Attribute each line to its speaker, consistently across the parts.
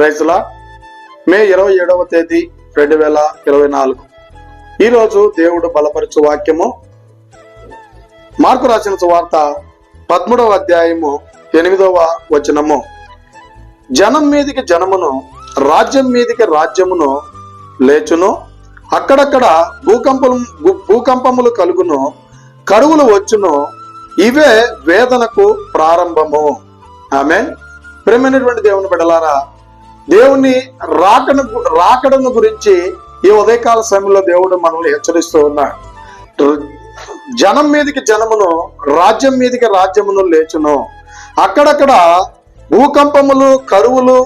Speaker 1: రైతుల మే ఇరవై ఏడవ తేదీ రెండు వేల ఇరవై నాలుగు. ఈరోజు దేవుడు బలపరచు వాక్యము. మార్కు రాసిన సువార్త పదమూడవ అధ్యాయము ఎనిమిదవ వచనము. జనం మీదికి జనమును రాజ్యం మీదికి రాజ్యమును లేచును. అక్కడక్కడ భూకంపం భూకంపములు కలుగును. కరువులు వచ్చును. ఇవే వేదనకు ప్రారంభము. ఆమె ప్రేమైనటువంటి దేవుని బిడలారా దేవుని రాకను రాకడను గురించి ఈ ఉదయకాల సమయంలో దేవుడు మనల్ని హెచ్చరిస్తూ ఉన్నాడు. జనం మీదికి జనమును రాజ్యం మీదకి రాజ్యమును లేచును. అక్కడక్కడ భూకంపములు కరువులు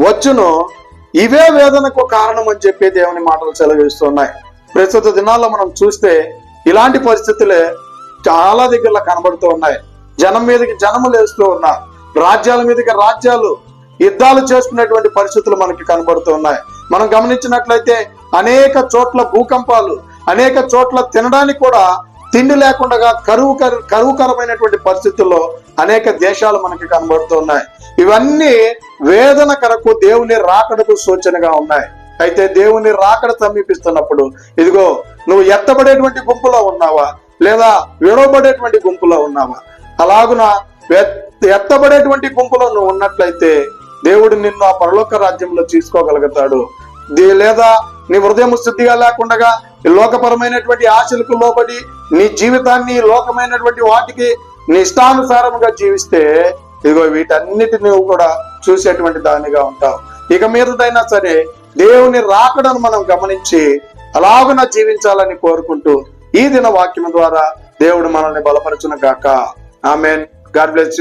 Speaker 1: వచ్చును. ఇవే వేదనకు కారణం అని చెప్పి దేవుని మాటలు సెలవిస్తున్నాయి ప్రస్తుత దినాల్లో మనం చూస్తే ఇలాంటి పరిస్థితులే చాలా దగ్గరలో కనబడుతూ ఉన్నాయి. జనం మీదకి జనము లేస్తూ ఉన్నారు. రాజ్యాల మీదకి రాజ్యాలు యుద్ధాలు చేసుకునేటువంటి పరిస్థితులు మనకి కనబడుతూ ఉన్నాయి. మనం గమనించినట్లయితే అనేక చోట్ల భూకంపాలు అనేక చోట్ల తినడానికి కూడా తిండి లేకుండా కరువు కరు- కరువుకరమైనటువంటి పరిస్థితుల్లో అనేక దేశాలు మనకి కనబడుతూ ఉన్నాయి. ఇవన్నీ వేదన కరకు దేవుని రాకడకు సూచనగా ఉన్నాయి. అయితే దేవుని రాకడ సమీపిస్తున్నప్పుడు ఇదిగో నువ్వు ఎత్తబడేటువంటి గుంపులో ఉన్నావా? లేదా విడవబడేటువంటి గుంపులో ఉన్నావా? అలాగున ఎత్తబడేటువంటి గుంపులో నువ్వు ఉన్నట్లయితే దేవుడు నిన్ను ఆ పరలోక రాజ్యంలో తీసుకోగలుగుతాడు. దీ లేదా నీ హృదయం శుద్ధిగా లేకుండా లోకపరమైనటువంటి ఆశలకు లోబడి నీ జీవితాన్ని లోకమైనటువంటి వాటికి నీ ఇష్టానుసారముగా జీవిస్తే ఇదిగో వీటన్నిటిని కూడా చూసేటువంటి దానిగా ఉంటావు. ఇక మీదైనా సరే దేవుని రాకడను మనం గమనించి అలాగున జీవించాలని కోరుకుంటూ ఈ దిన వాక్యం ద్వారా దేవుడు మనల్ని బలపరచును గాక. ఆమెన్. God bless